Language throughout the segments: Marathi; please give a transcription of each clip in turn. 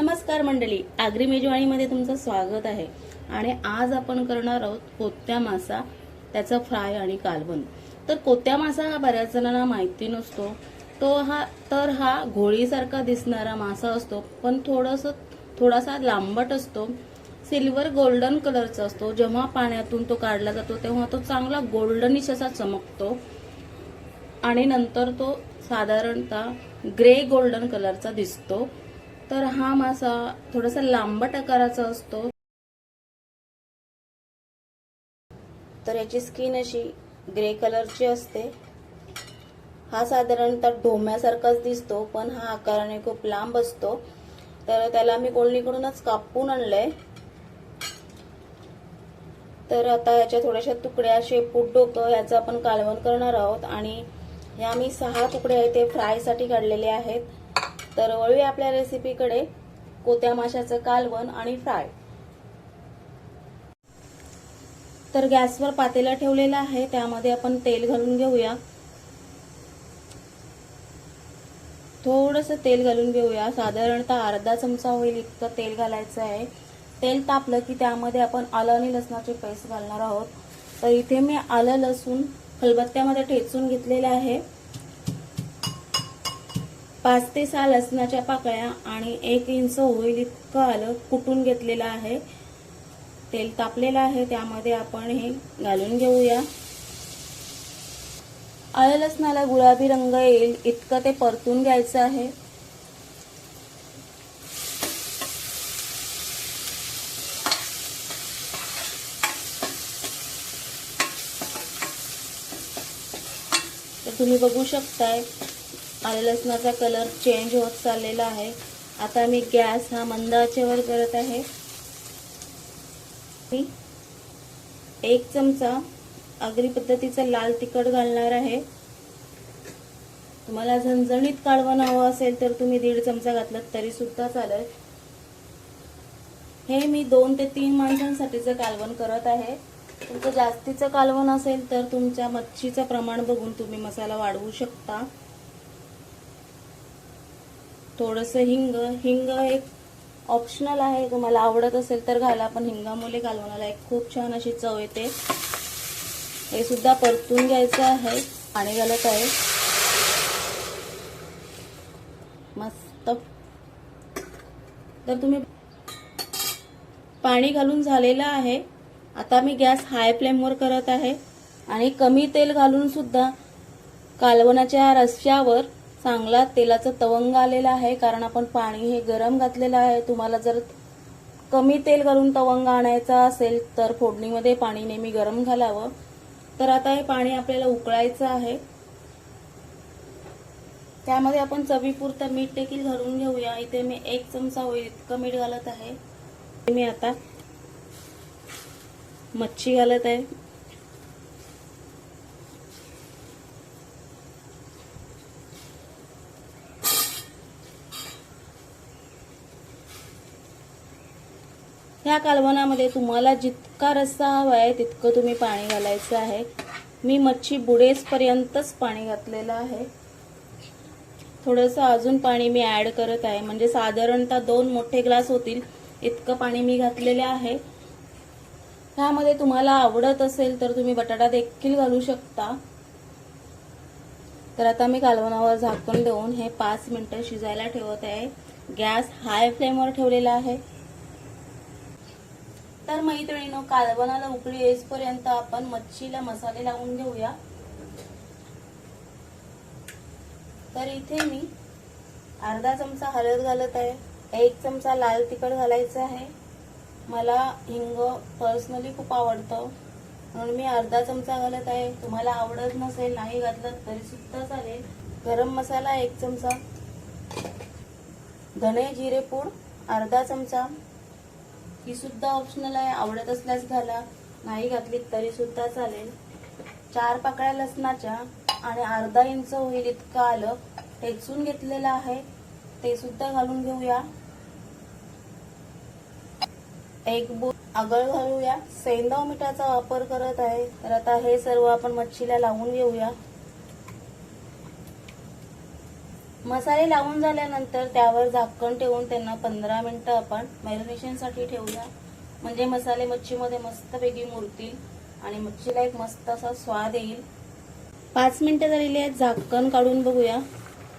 नमस्कार मंडळी आगरी मेजवाणीमध्ये तुमचं स्वागत आहे. आणि आज आपण करणार आहोत कोत्या मासा त्याचा फ्राय आणि कालवण. तर कोत्या मासा हा बऱ्याच जणांना माहिती नसतो. तो हा तर हा घोळीसारखा दिसणारा मासा असतो पण थोडंसं थोडासा लांबट असतो. सिल्वर गोल्डन कलरचा असतो. जेव्हा पाण्यातून तो काढला जातो तेव्हा तो चांगला गोल्डनिश असा चमकतो. आणि नंतर तो साधारणतः ग्रे गोल्डन कलरचा दिसतो. तर हा मासा थोडासा लांबट आकाराचा असतो. तर याची स्किन अशी ग्रे कलरची असते. हा साधारणतः ढोम्यासारखाच दिसतो पण हा आकाराने खूप लांब असतो. तर त्याला मी कोळणीकडूनच कापून आणलंय. तर आता याच्या थोड्याशा तुकड्या शेपूट डोकं याचं आपण कालवण करणार आहोत. आणि ह्या मी सहा तुकडे आहेत ते फ्रायसाठी काढलेले आहेत. तर वळूया आपल्या रेसिपीकडे कोत्या माशाचं कालवण आणि फ्राय. तर गॅसवर पातेला ठेवलेला आहे त्यामध्ये आपण तेल घालून घेऊया. थोडस तेल घालून घेऊया. साधारणतः अर्धा चमचा होईल इतकं तेल घालायचं आहे. तेल तापलं की त्यामध्ये आपण आलं आणि लसणाची पेस्ट घालणार आहोत. तर इथे मी आलं लसूण खलबत्त्यामध्ये ठेचून घेतलेलं आहे. पाच ते सहा लसणाच्या पाकळ्या आणि एक इंच होईल इतकं आलं कुटून घेतलेलं आहे. तेल तापलेलं आहे त्यामध्ये आपण हे घालून घेऊया. आलं लसणाला गुलाबी रंग येईल इतकं ते परतून घ्यायचं आहे. तर तुम्ही बघू शकताय आणि लसणाचा कलर चेंज होत चाललेला आहे. आता मी गॅस हा मंद आचेवर करत आहे. मी एक चमचा आगरी पद्धतीचा लाल तिखट घालणार आहे. तुम्हाला झणझणीत काढवण हवं असेल तर तुम्ही दीड चमचा घातलात तरी सुद्धा चालेल. हे मी दोन ते तीन माणसांसाठीचं कालवण करत आहे. तुमचं जास्तीचं कालवण असेल तर तुमच्या मच्छीचं प्रमाण बघून तुम्ही मसाला वाढवू शकता. थोडंसं हिंग हिंग एक ऑप्शनल आहे. तुम्हाला आवडत असेल तर घाला पण हिंगामुळे कालवणाला एक खूप छान अशी चव येते. हे सुद्धा परतून घ्यायचं आहे. पाणी घालत आहे. मस्त. तर तुम्ही पाणी घालून झालेलं आहे. आता मी गॅस हाय फ्लेमवर करत आहे. आणि कमी तेल घालून सुद्धा कालवणाच्या रश्श्यावर चांगला तेलाचं तवंग आलेला आहे कारण आपण पाणी हे गरम घातलेलं आहे. तुम्हाला जर कमी तेल घालून तवंग आणायचा असेल तर फोडणीमध्ये पाणी नेहमी गरम घालावं. तर आता हे पाणी आपल्याला उकळायचं आहे. त्यामध्ये आपण चवीपुरतं मीठ देखील घालून घेऊया. इथे मी एक चमचा होईल इतकं मीठ घालत आहे. मी आता मच्छी घालत आहे. ह्या कालवणामध्ये तुम्हाला जितका रस्सा हवा आहे तितकं तुम्ही पाणी घालायचं आहे. मी मच्छी बुडेसपर्यंतच पाणी घातलेलं आहे. थोडंसं अजून पाणी मी ॲड करत आहे. म्हणजे साधारणतः दोन मोठे ग्लास होतील इतकं पाणी मी घातलेले आहे. ह्यामध्ये तुम्हाला आवडत असेल तर तुम्ही बटाटा देखील घालू शकता. तर आता मी कालवणावर झाकण देऊन हे पाच मिनटं शिजायला ठेवत आहे. गॅस हाय फ्लेमवर ठेवलेला आहे. तर मैत्रिणीनो कालवणाला उकळी येईपर्यंत आपण मच्छीला मसाले लावून घेऊया. तर इथे मी अर्धा चमचा हळद घालत आहे एक चमचा लाल तिखट घालायचं आहे. मला हिंग पर्सनली खूप आवडतं. म्हणून मी अर्धा चमचा घालत आहे. तुम्हाला आवडत नसेल नाही घातलं तरी सुद्धा चालेल. गरम मसाला एक चमचा. धणे जिरे पूड अर्धा चमचा. ही सुद्धा ऑप्शनल आहे. आवडत असल्यास घाला. नाही घातली तरी सुद्धा चालेल. चार पाकळ्या लसणाच्या आणि अर्धा इंच होईल इतकं आलं. ठेचून घेतलेलं आहे. ते सुद्धा घालून घेऊया. एक बोट आगळ घालूया. सेंदाव मिठाचा वापर करत आहे. तर आता हे सर्व आपण मच्छीला लावून घेऊया. मसाले लावून झाल्यानंतर त्यावर झाकण ठेवून त्यांना पंधरा मिनटं आपण मॅरिनेशनसाठी ठेवूया. म्हणजे मसाले मच्छीमध्ये मस्तपैकी मुरतील आणि मच्छीला एक मस्त असा स्वाद येईल. पाच मिनिटं झालेली आहेत झाकण काढून बघूया.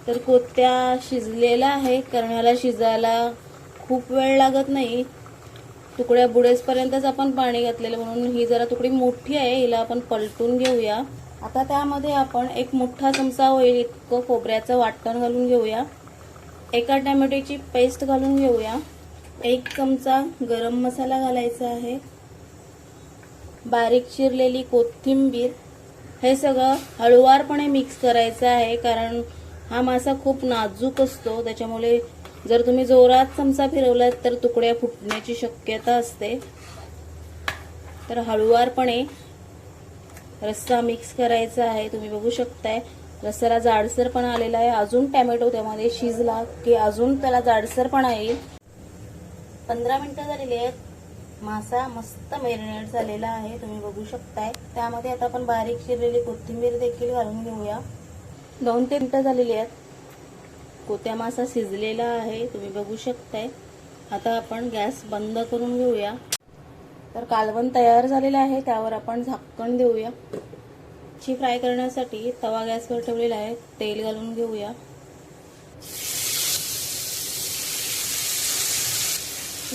तर कोत्या शिजलेला आहे करण्याला शिजायला खूप वेळ लागत नाही. तुकड्या बुडेसपर्यंतच आपण पाणी घातलेलं म्हणून ही जरा तुकडी मोठी आहे हिला आपण पलटून घेऊया. आता त्यामध्ये आपण एक मोठा चमचा होईल इतकं खोबऱ्याचं वाटण घालून घेऊया. एका टॅमॅटोची पेस्ट घालून घेऊया. एक चमचा गरम मसाला घालायचा आहे. बारीक चिरलेली कोथिंबीर. हे सगळं हळुवारपणे मिक्स करायचं आहे कारण हा मासा खूप नाजूक असतो. त्याच्यामुळे जर तुम्ही जोरात चमचा फिरवलात तर तुकड्या फुटण्याची शक्यता असते. तर हळुवारपणे रस्सा मिक्स करायचा आहे तुम्ही बघू शकताय. रस्साला जाडसरपणा आलेला आहे. अजून टॅमॅटो त्यामध्ये शिजला की अजून त्याला जाडसरपणा येईल पंधरा मिनिटं झालेली आहेत. मासा मस्त मेरिनेट झालेला आहे. तुम्ही बघू शकताय. त्यामध्ये आता आपण बारीक चिरलेली कोथिंबीर देखील घालून घेऊया. दोन ते मिनिटं झालेली आहेत. कोत्या मासा शिजलेला आहे. तुम्ही बघू शकताय. आता आपण गॅस बंद करून घेऊया. तर कालवण तयार झालेलं आहे त्यावर आपण झाकण देऊया. ची फ्राय करण्यासाठी तवा गॅसवर ठेवलेला आहे तेल घालून घेऊया.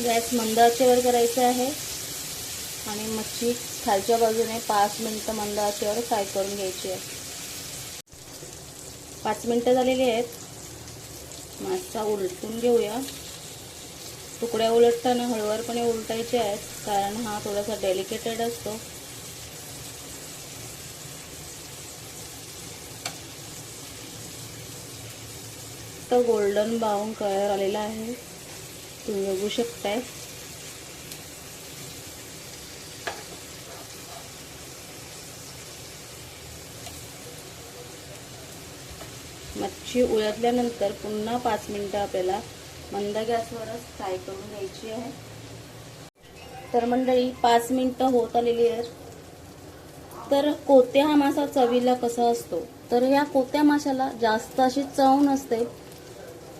गॅस मंद आचेवर आहे आणि मच्छी खालच्या बाजूने पाच मिनटं मंद आचेवर फ्राय करून घ्यायची आहे. पाच मिनटं झालेली आहेत. मासा उलटून घेऊया. तुकड्या उलटताना हळूवारपणे उलटायचे आहेत. कारण हा थोडासा डेलिकेटेड असतो. तर गोल्डन ब्राऊन कलर आलेला आहे. तुम्ही बघू शकताय. मच्छी उलटल्यानंतर पुन्हा पाच मिनिटं आपल्याला मंद गॅसवरच फ्राय करून घ्यायची आहे. तर मंडळी पाच मिनटं होत आलेली आहेत. तर कोत्या हा मासा चवीला कसा असतो? तर या कोत्या माशाला जास्त अशी चव नसते.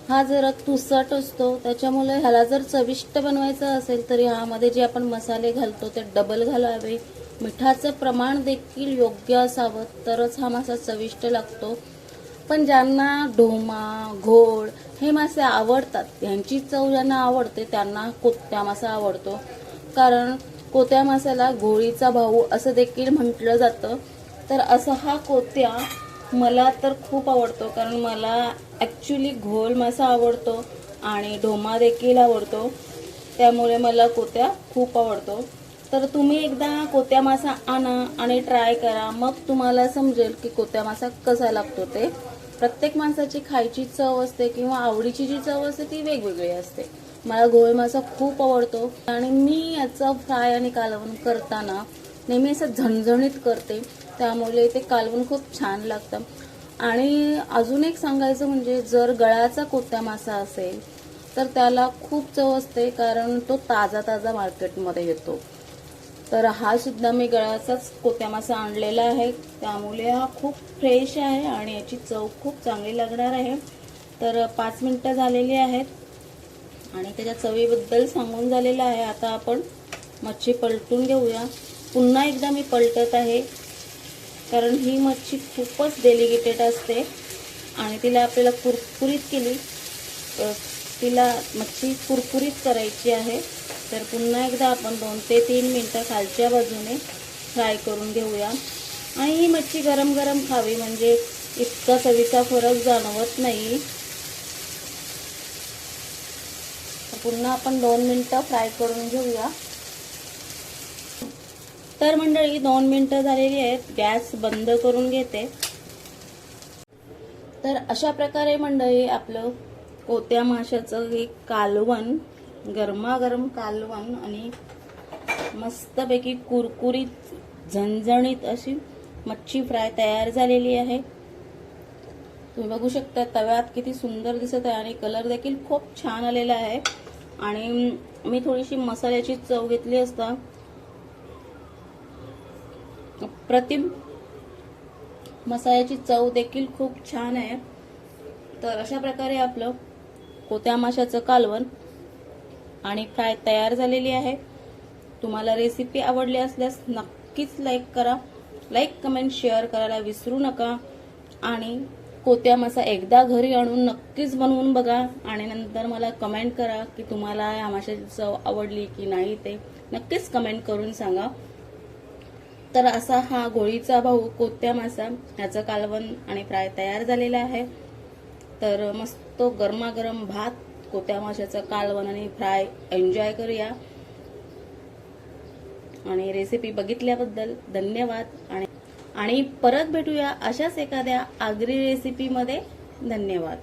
हा जरा तुसट असतो त्याच्यामुळे ह्याला जर चविष्ट बनवायचं असेल तर ह्यामध्ये जे आपण मसाले घालतो ते डबल घालावे. मिठाचं प्रमाण देखील योग्य असावं तरच हा मासा चविष्ट लागतो. पण ज्यांना ढोमा घोड हे मासे आवडतात यांची चव ज्यांना आवडते त्यांना कोत्या मासा आवडतो. कारण कोत्या मासाला घोळीचा भाऊ असं देखील म्हटलं जातं. तर असं हा कोत्या मला तर खूप आवडतो कारण मला ॲक्च्युली घोल मासा आवडतो आणि ढोमा देखील आवडतो. त्यामुळे मला कोत्या खूप आवडतो. तर तुम्ही एकदा कोत्या मासा आणा आणि ट्राय करा. मग तुम्हाला समजेल की कोत्या मासा कसा लागतो ते. प्रत्येक माणसाची खायची चव असते किंवा आवडीची जी चव असते ती वेगवेगळी असते. मला गोळे मासा खूप आवडतो. आणि मी याचं फ्राय आणि कालवण करताना नेहमी असं झणझणीत करते. त्यामुळे ते कालवण खूप छान लागतं. आणि अजून एक सांगायचं म्हणजे जर गळाचा कोत्या मासा असेल तर त्याला खूप चव असते कारण तो ताजा ताजा मार्केटमध्ये येतो. तर हा सुद्धा मी गळाचाच कोत्या मासा आणलेला आहे. त्यामुळे हा खूप फ्रेश आहे आणि याची चव खूप चांगली लागणार आहे. तर पाच मिनटं झालेली आहेत. आणि त्याच्या चवीबद्दल सांगून झालेलं आहे. आता आपण मच्छी पलटून घेऊया. पुन्हा एकदा मी पलटत आहे. कारण ही मच्छी खूपच डेलिकेटेड असते. आणि तिला आपल्याला कुरकुरीत केली तिला मच्छी कुरकुरीत करायची आहे. तर पुन्हा एकदा आपण दोन ते तीन मिनटं खालच्या बाजूने फ्राय करून घेऊया. आणि ही मच्छी गरम गरम खावी म्हणजे इतका चवीचा फरक जाणवत नाही तर पुन्हा आपण दोन मिनटं फ्राय करून घेऊया. तर मंडळी दोन मिनटं झालेली आहेत. गॅस बंद करून घेते. तर अशा प्रकारे मंडळी आपलं कोत्या माशाचं हे कालवण गरमागरम कालवण आणि मस्तपैकी कुरकुरीत झणझणीत अशी मच्छी फ्राय तयार झालेली आहे. तुम्ही बघू शकता तव्यात किती सुंदर दिसत आहे आणि कलर देखील खूप छान आलेला आहे. आणि मी थोडीशी मसाल्याची चव घेतली असता. प्रतिम मसाल्याची चव देखील खूप छान आहे. तर अशा प्रकारे आपलं कोत्या माशाचं कालवण आणि फ्राय तयार झालेली आहे. तुम्हाला रेसिपी आवडली असल्यास नक्कीच लाईक करा. लाईक कमेंट शेअर करायला विसरू नका. आणि कोत्या मासा एकदा घरी आणून नक्कीच बनवून बघा. आणि नंतर मला कमेंट करा की तुम्हाला या माशाची चव आवडली की नाही ते नक्कीच कमेंट करून सांगा. तर असा हा गोळीचा भाऊ कोत्या मासा ह्याचं कालवण आणि फ्राय तयार झालेला आहे. तर मस्त गरमागरम भात कोत्या माशाचं कालवण आणि फ्राय एन्जॉय करूया. आणि रेसिपी बघितल्याबद्दल धन्यवाद. आणि आणि परत भेटूया अशाच एखाद्या आगरी रेसिपीमध्ये धन्यवाद.